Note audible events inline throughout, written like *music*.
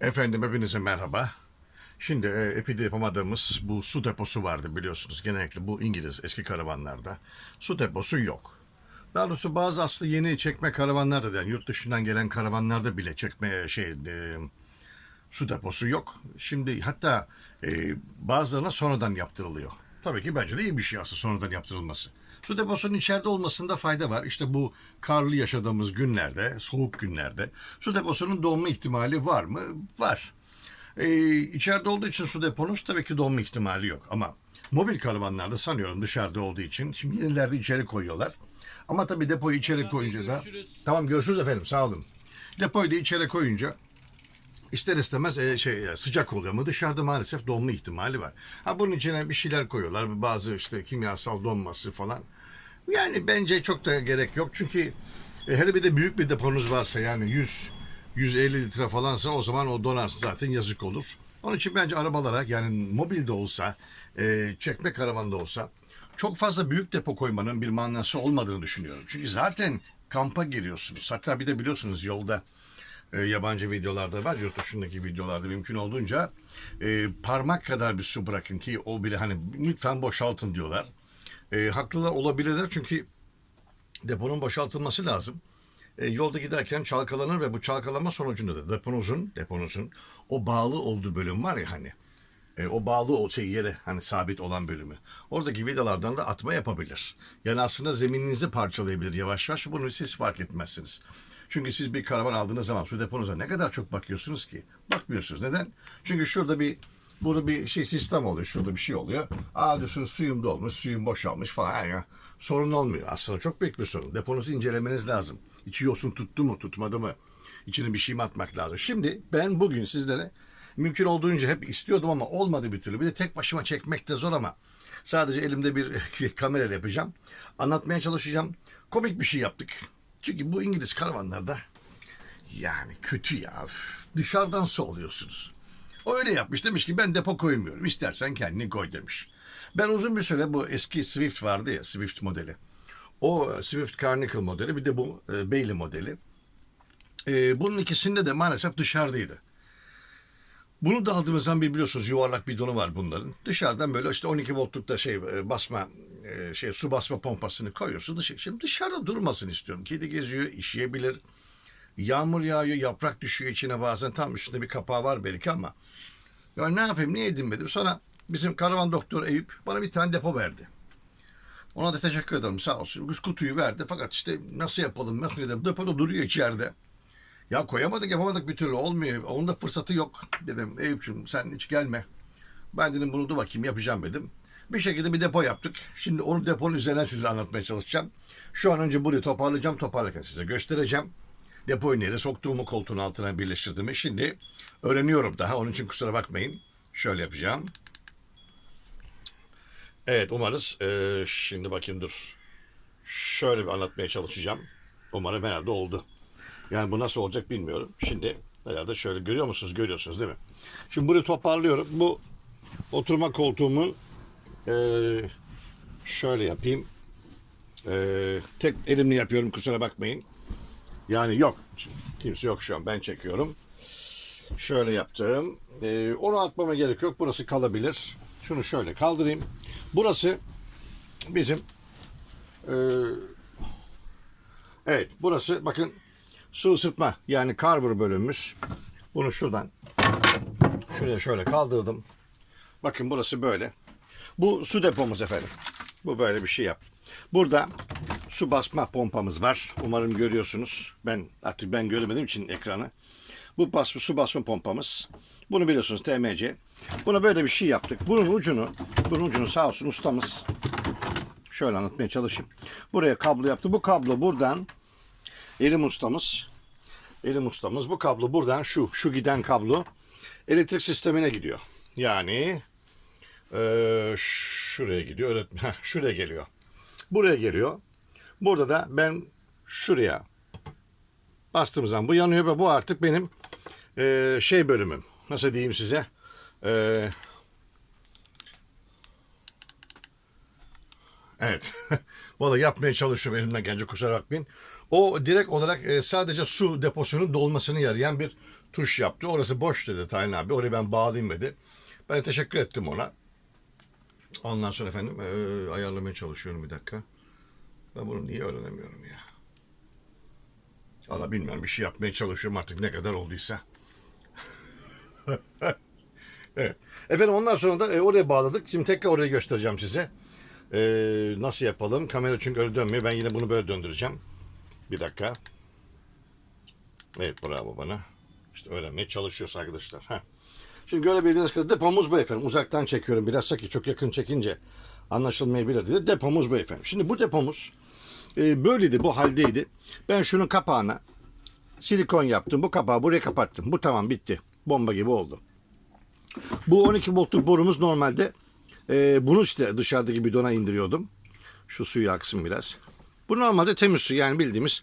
Efendim hepinize merhaba. Şimdi e, epide yapamadığımız bu su deposu vardı biliyorsunuz. Genellikle bu İngiliz eski karavanlarda su deposu yok. Daha doğrusu bazı aslında yeni çekme karavanlarda da yani yurt dışından gelen karavanlarda bile çekme şey e, su deposu yok. Şimdi hatta e, bazılarına sonradan yaptırılıyor. Tabii ki bence de iyi bir şey aslında sonradan yaptırılması. Su deposunun içeride olmasında fayda var. İşte bu karlı yaşadığımız günlerde, soğuk günlerde su deposunun donma ihtimali var mı? Var. Ee, içeride olduğu için su deponuz tabii ki donma ihtimali yok. Ama mobil karavanlarda sanıyorum dışarıda olduğu için şimdi yenilerde içeri koyuyorlar. Ama tabii depoyu içeri koyunca da... görüşürüz. Tamam görüşürüz efendim sağ olun. Depoyu da içeri koyunca ister istemez e, şey e, sıcak oluyor ama dışarıda maalesef donma ihtimali var. Ha bunun içine bir şeyler koyuyorlar. Bazı işte kimyasal donması falan. Yani bence çok da gerek yok. Çünkü e, hele bir de büyük bir deponuz varsa yani 100 150 litre falansa o zaman o donarsa zaten yazık olur. Onun için bence arabalara yani mobilde olsa, e, çekme karavanda olsa çok fazla büyük depo koymanın bir manası olmadığını düşünüyorum. Çünkü zaten kampa giriyorsunuz. Hatta bir de biliyorsunuz yolda e, yabancı videolarda var, yurt dışındaki videolarda mümkün olduğunca e, parmak kadar bir su bırakın ki o bile hani lütfen boşaltın diyorlar. E, haklılar olabilirler çünkü deponun boşaltılması lazım. E, yolda giderken çalkalanır ve bu çalkalama sonucunda da deponuzun, deponuzun o bağlı olduğu bölüm var ya hani e, o bağlı o şey yere hani sabit olan bölümü. Oradaki vidalardan da atma yapabilir. Yani aslında zemininizi parçalayabilir yavaş yavaş. Bunu siz fark etmezsiniz. Çünkü siz bir karavan aldığınız zaman su deponuza ne kadar çok bakıyorsunuz ki? Bakmıyorsunuz. Neden? Çünkü şurada bir burada bir şey sistem oluyor. Şurada bir şey oluyor. Aa diyorsunuz suyum dolmuş, suyum boşalmış falan. Yani sorun olmuyor. Aslında çok büyük bir sorun. Deponuzu incelemeniz lazım. İçi yosun tuttu mu, tutmadı mı? İçine bir şey mi atmak lazım? Şimdi ben bugün sizlere mümkün olduğunca hep istiyordum ama olmadı bir türlü. Bir de tek başıma çekmek de zor ama sadece elimde bir *laughs* kamerayla yapacağım. Anlatmaya çalışacağım. Komik bir şey yaptık. Çünkü bu İngiliz karavanlarda yani kötü ya. Dışarıdan su alıyorsunuz. O öyle yapmış demiş ki ben depo koymuyorum. İstersen kendini koy demiş. Ben uzun bir süre bu eski Swift vardı ya Swift modeli. O Swift Carnival modeli bir de bu e, Bailey modeli. E, bunun ikisinde de maalesef dışarıdaydı. Bunu da aldığımız zaman bir biliyorsunuz yuvarlak bidonu var bunların. Dışarıdan böyle işte 12 voltlukta şey e, basma e, şey su basma pompasını koyuyorsun. Dışarı, şimdi dışarıda durmasını istiyorum. Kedi geziyor, işeyebilir. Yağmur yağıyor, yaprak düşüyor içine bazen. Tam üstünde bir kapağı var belki ama. Ya ne yapayım, niye edinmedim? Sonra bizim karavan doktor Eyüp bana bir tane depo verdi. Ona da teşekkür ederim sağ olsun. Biz kutuyu verdi fakat işte nasıl yapalım, nasıl edelim? Depoda duruyor içeride. Ya koyamadık yapamadık bir türlü olmuyor. Onun da fırsatı yok. Dedim Eyüp'cüğüm sen hiç gelme. Ben dedim bunu da bakayım yapacağım dedim. Bir şekilde bir depo yaptık. Şimdi onu deponun üzerine size anlatmaya çalışacağım. Şu an önce burayı toparlayacağım. Toparlarken size göstereceğim. Depoyu nereye soktuğumu koltuğun altına birleştirdiğimi. Şimdi öğreniyorum daha. Onun için kusura bakmayın. Şöyle yapacağım. Evet umarız. Ee, şimdi bakayım dur. Şöyle bir anlatmaya çalışacağım. Umarım herhalde oldu. Yani bu nasıl olacak bilmiyorum. Şimdi herhalde şöyle görüyor musunuz? Görüyorsunuz değil mi? Şimdi burayı toparlıyorum. Bu oturma koltuğumun eee, şöyle yapayım. Eee, tek elimle yapıyorum kusura bakmayın. Yani yok. Kimse yok şu an. Ben çekiyorum. Şöyle yaptım. Eee, onu atmama gerek yok. Burası kalabilir. Şunu şöyle kaldırayım. Burası bizim eee Evet burası bakın su ısıtma yani carver bölümümüz. Bunu şuradan şuraya şöyle kaldırdım. Bakın burası böyle. Bu su depomuz efendim. Bu böyle bir şey yap. Burada su basma pompamız var. Umarım görüyorsunuz. Ben artık ben göremediğim için ekranı. Bu basma, su basma pompamız. Bunu biliyorsunuz TMC. Buna böyle bir şey yaptık. Bunun ucunu, bunun ucunu sağ olsun ustamız şöyle anlatmaya çalışayım. Buraya kablo yaptı. Bu kablo buradan Elim ustamız. Elim ustamız. Bu kablo buradan şu şu giden kablo elektrik sistemine gidiyor. Yani eee, şuraya gidiyor. Öğretmen *laughs* şuraya geliyor. Buraya geliyor. Burada da ben şuraya bastığım zaman bu yanıyor ve bu artık benim eee, şey bölümüm. Nasıl diyeyim size? Eee Evet. *laughs* Valla yapmaya çalışıyorum elimden gelince kusura bakmayın. O direkt olarak e, sadece su deposunun dolmasını yarayan bir tuş yaptı. Orası boş dedi Tayin abi. Orayı ben bağlayayım dedi. Ben teşekkür ettim ona. Ondan sonra efendim eee, ayarlamaya çalışıyorum bir dakika. Ben bunu niye öğrenemiyorum ya? Valla bilmiyorum bir şey yapmaya çalışıyorum artık ne kadar olduysa. *laughs* evet. Efendim ondan sonra da e, oraya bağladık. Şimdi tekrar orayı göstereceğim size. E, nasıl yapalım? Kamera çünkü öyle dönmüyor. Ben yine bunu böyle döndüreceğim. Bir dakika. Evet bravo bana. İşte öğrenmeye çalışıyoruz arkadaşlar. Heh. Şimdi görebildiğiniz kadar depomuz bu efendim. Uzaktan çekiyorum biraz ki çok yakın çekince anlaşılmayabilir diye. Depomuz bu efendim. Şimdi bu depomuz e, böyleydi bu haldeydi. Ben şunun kapağına silikon yaptım. Bu kapağı buraya kapattım. Bu tamam bitti. Bomba gibi oldu. Bu 12 voltluk borumuz normalde e, bunu işte dışarıdaki bidona indiriyordum. Şu suyu aksın biraz. Bu normalde temiz su yani bildiğimiz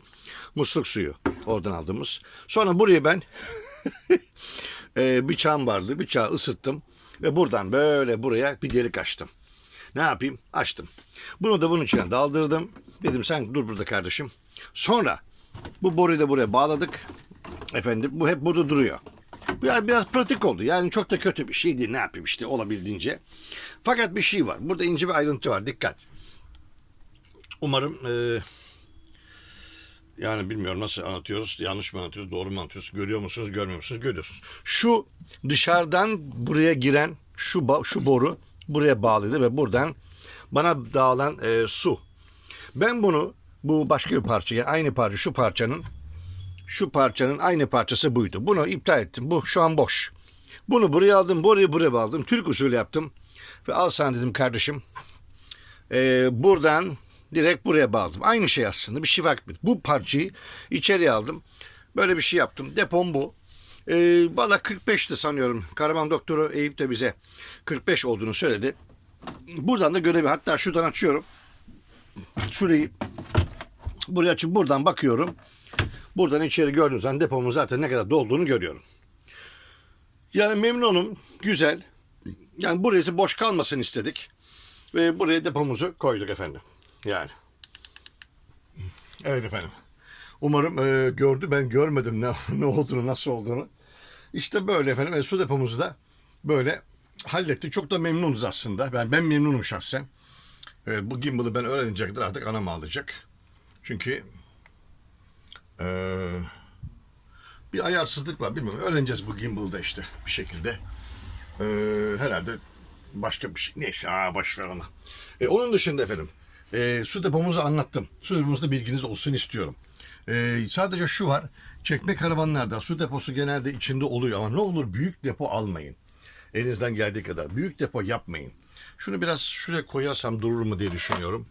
musluk suyu oradan aldığımız. Sonra buraya ben *laughs* e, bıçağım vardı. Bıçağı ısıttım ve buradan böyle buraya bir delik açtım. Ne yapayım? Açtım. Bunu da bunun içine daldırdım. Dedim sen dur burada kardeşim. Sonra bu boruyu da buraya bağladık. Efendim bu hep burada duruyor. Yani biraz pratik oldu. Yani çok da kötü bir şey değil. Ne yapayım işte olabildiğince. Fakat bir şey var. Burada ince bir ayrıntı var. Dikkat. Umarım e, yani bilmiyorum nasıl anlatıyoruz, yanlış mı anlatıyoruz, doğru mu anlatıyoruz, görüyor musunuz, görmüyor musunuz, görüyorsunuz. Şu dışarıdan buraya giren şu şu boru buraya bağlıydı ve buradan bana dağılan e, su. Ben bunu bu başka bir parça, yani aynı parça, şu parçanın şu parçanın aynı parçası buydu. Bunu iptal ettim. Bu şu an boş. Bunu buraya aldım, boruyu buraya bağladım. Türk usulü yaptım. Ve al sana dedim kardeşim. Ee, buradan direkt buraya bağladım. Aynı şey aslında bir şey fark. Bu parçayı içeriye aldım. Böyle bir şey yaptım. Depom bu. Ee, Valla 45'ti sanıyorum. Karaman doktoru Eyüp de bize 45 olduğunu söyledi. Buradan da görevi hatta şuradan açıyorum. Şurayı buraya açıp buradan bakıyorum. Buradan içeri gördüğünüz zaman depomun zaten ne kadar dolduğunu görüyorum. Yani memnunum. Güzel. Yani burası boş kalmasın istedik. Ve buraya depomuzu koyduk efendim. Yani. Evet efendim. Umarım e, gördü. Ben görmedim ne, *laughs* ne olduğunu, nasıl olduğunu. İşte böyle efendim. E, su depomuzu da böyle hallettik. Çok da memnunuz aslında. Ben, ben memnunum şahsen. E, bu gimbal'ı ben öğrenince kadar artık anam alacak. Çünkü e, bir ayarsızlık var. Bilmiyorum. Öğreneceğiz bu gimbal'da işte bir şekilde. E, herhalde başka bir şey. Neyse aa, boş ver onu. E, onun dışında efendim e, su depomuzu anlattım. Su depomuzda bilginiz olsun istiyorum. E, sadece şu var. Çekme karavanlarda su deposu genelde içinde oluyor ama ne olur büyük depo almayın. Elinizden geldiği kadar. Büyük depo yapmayın. Şunu biraz şuraya koyarsam durur mu diye düşünüyorum.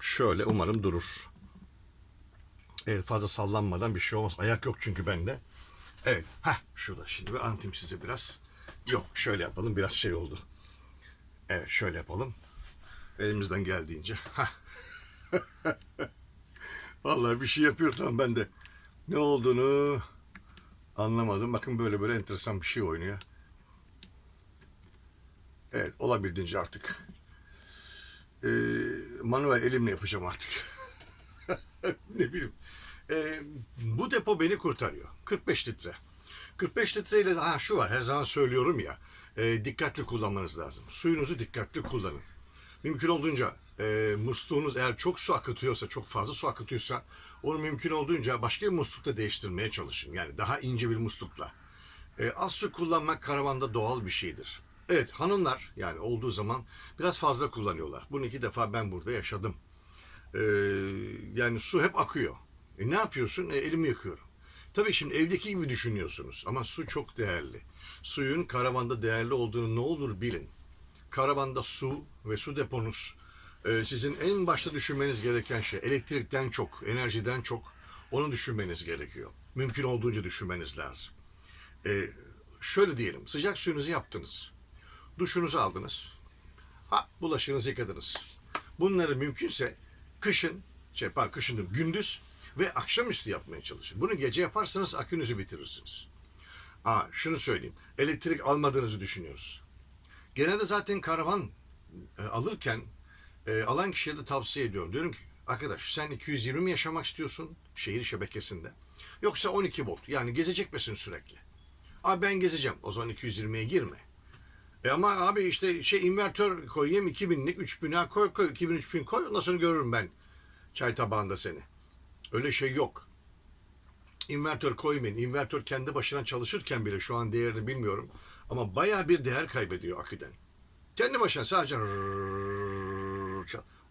Şöyle umarım durur. Evet fazla sallanmadan bir şey olmaz. Ayak yok çünkü bende. Evet. Heh şurada şimdi bir anlatayım size biraz. Yok şöyle yapalım biraz şey oldu. Evet şöyle yapalım. Elimizden geldiğince. Heh. *laughs* Vallahi bir şey yapıyorsam ben de ne olduğunu anlamadım. Bakın böyle böyle enteresan bir şey oynuyor. Evet olabildiğince artık e, manuel elimle yapacağım artık. *laughs* ne bileyim. E, bu depo beni kurtarıyor. 45 litre. 45 litreyle de ha şu var her zaman söylüyorum ya e, dikkatli kullanmanız lazım. Suyunuzu dikkatli kullanın. Mümkün olduğunca e, musluğunuz eğer çok su akıtıyorsa, çok fazla su akıtıyorsa onu mümkün olduğunca başka bir muslukla değiştirmeye çalışın. Yani daha ince bir muslukla. E, az su kullanmak karavanda doğal bir şeydir. Evet hanımlar yani olduğu zaman biraz fazla kullanıyorlar. Bunu iki defa ben burada yaşadım. E, yani su hep akıyor. E, ne yapıyorsun? E, elimi yıkıyorum. Tabii şimdi evdeki gibi düşünüyorsunuz ama su çok değerli. Suyun karavanda değerli olduğunu ne olur bilin. Karavanda su ve su deponuz e, sizin en başta düşünmeniz gereken şey elektrikten çok, enerjiden çok onu düşünmeniz gerekiyor. Mümkün olduğunca düşünmeniz lazım. E, şöyle diyelim sıcak suyunuzu yaptınız. Duşunuzu aldınız. Ha, bulaşığınızı yıkadınız. Bunları mümkünse kışın, şey pardon kışın değil, gündüz ve akşamüstü yapmaya çalışın. Bunu gece yaparsanız akünüzü bitirirsiniz. Aa, şunu söyleyeyim. Elektrik almadığınızı düşünüyoruz. Genelde zaten karavan e, alırken e, alan kişiye de tavsiye ediyorum. Diyorum ki arkadaş sen 220 mi yaşamak istiyorsun şehir şebekesinde? Yoksa 12 volt yani gezecek misin sürekli? Abi ben gezeceğim. O zaman 220'ye girme. E ama abi işte şey invertör koyayım 2000'lik 3000'e koy koy 2000 3000 koy ondan sonra görürüm ben çay tabağında seni. Öyle şey yok. İnvertör koymayın. İnvertör kendi başına çalışırken bile şu an değerini bilmiyorum. Ama bayağı bir değer kaybediyor aküden. Kendi başına sadece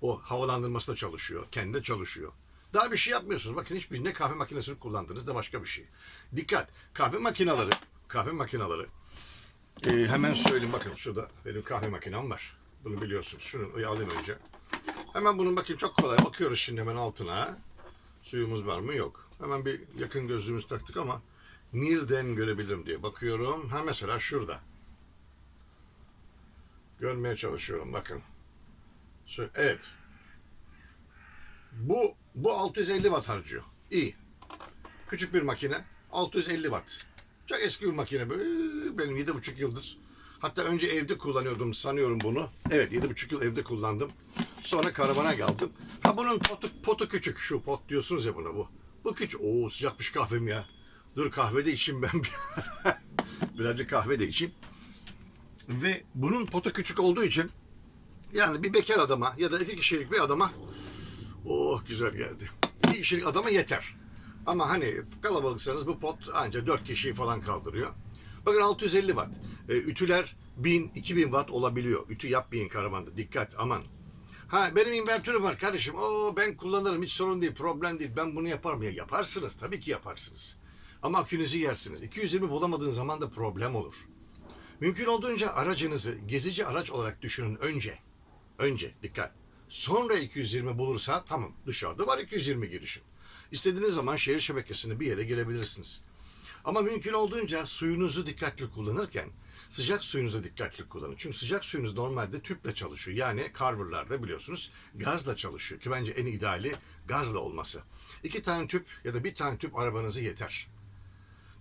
o havalandırması da çalışıyor. Kendi çalışıyor. Daha bir şey yapmıyorsunuz. Bakın hiçbir ne kahve makinesini kullandınız da başka bir şey. Dikkat. Kahve makineleri kahve makineleri ee, hemen söyleyeyim bakın şurada benim kahve makinem var. Bunu biliyorsunuz. Şunu alayım önce. Hemen bunun bakın çok kolay. Bakıyoruz şimdi hemen altına. Suyumuz var mı? Yok. Hemen bir yakın gözlüğümüz taktık ama nereden görebilirim diye bakıyorum. Ha mesela şurada. Görmeye çalışıyorum bakın. Evet. Bu bu 650 watt harcıyor. İyi. Küçük bir makine. 650 watt. Çok eski bir makine. Böyle benim 7,5 yıldır. Hatta önce evde kullanıyordum sanıyorum bunu. Evet 7,5 yıl evde kullandım. Sonra karavana geldim. Ha bunun potu, potu küçük. Şu pot diyorsunuz ya buna bu. Bu küçük. Oo sıcakmış kahvem ya. Dur kahve de içeyim ben. *laughs* Birazcık kahve de içeyim. Ve bunun potu küçük olduğu için yani bir bekar adama ya da iki kişilik bir adama Oh güzel geldi. Bir kişilik adama yeter. Ama hani kalabalıksanız bu pot ancak 4 kişiyi falan kaldırıyor. Bakın 650 watt. E, ütüler 1000, 2000 watt olabiliyor. Ütü yapmayın karavanda. Dikkat aman. Ha benim invertörüm var kardeşim. Oo ben kullanırım hiç sorun değil, problem değil. Ben bunu yaparım ya. Yaparsınız tabii ki yaparsınız. Ama akünüzü yersiniz. 220 bulamadığın zaman da problem olur. Mümkün olduğunca aracınızı gezici araç olarak düşünün önce. Önce dikkat. Sonra 220 bulursa tamam dışarıda var 220 girişim. İstediğiniz zaman şehir şebekesine bir yere gelebilirsiniz. Ama mümkün olduğunca suyunuzu dikkatli kullanırken sıcak suyunuzu dikkatli kullanın. Çünkü sıcak suyunuz normalde tüple çalışıyor. Yani carverlarda biliyorsunuz gazla çalışıyor. Ki bence en ideali gazla olması. İki tane tüp ya da bir tane tüp arabanızı yeter.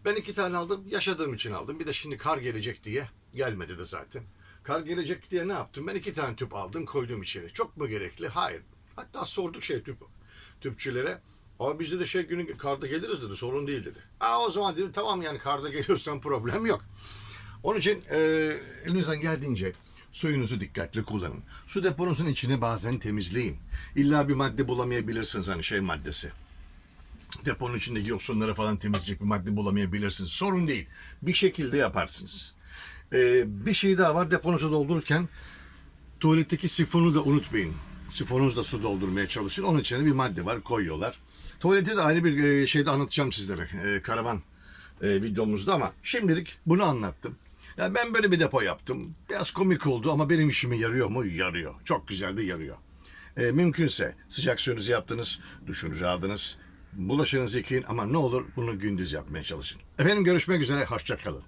Ben iki tane aldım. Yaşadığım için aldım. Bir de şimdi kar gelecek diye. Gelmedi de zaten. Kar gelecek diye ne yaptım? Ben iki tane tüp aldım koydum içeri. Çok mu gerekli? Hayır. Hatta sorduk şey tüp tüpçülere. Ama bizde de şey günü karda geliriz dedi. Sorun değil dedi. Aa o zaman dedim tamam yani karda *laughs* geliyorsan problem yok. Onun için e, elinizden geldiğince suyunuzu dikkatli kullanın. Su deponuzun içini bazen temizleyin. İlla bir madde bulamayabilirsiniz hani şey maddesi deponun içindeki yosunları falan temizleyecek bir madde bulamayabilirsiniz. Sorun değil. Bir şekilde yaparsınız. Ee, bir şey daha var deponuzu doldururken tuvaletteki sifonu da unutmayın. Sifonunuzla su doldurmaya çalışın. Onun içine bir madde var koyuyorlar. Tuvaleti de ayrı bir e, şeyde anlatacağım sizlere. E, karavan e, videomuzda ama şimdilik bunu anlattım. Yani ben böyle bir depo yaptım. Biraz komik oldu ama benim işime yarıyor mu? Yarıyor. Çok güzel de yarıyor. E, mümkünse sıcak suyunuzu yaptınız, duşunuzu aldınız, bulaşığınızı yıkayın ama ne olur bunu gündüz yapmaya çalışın. Efendim görüşmek üzere, hoşça kalın.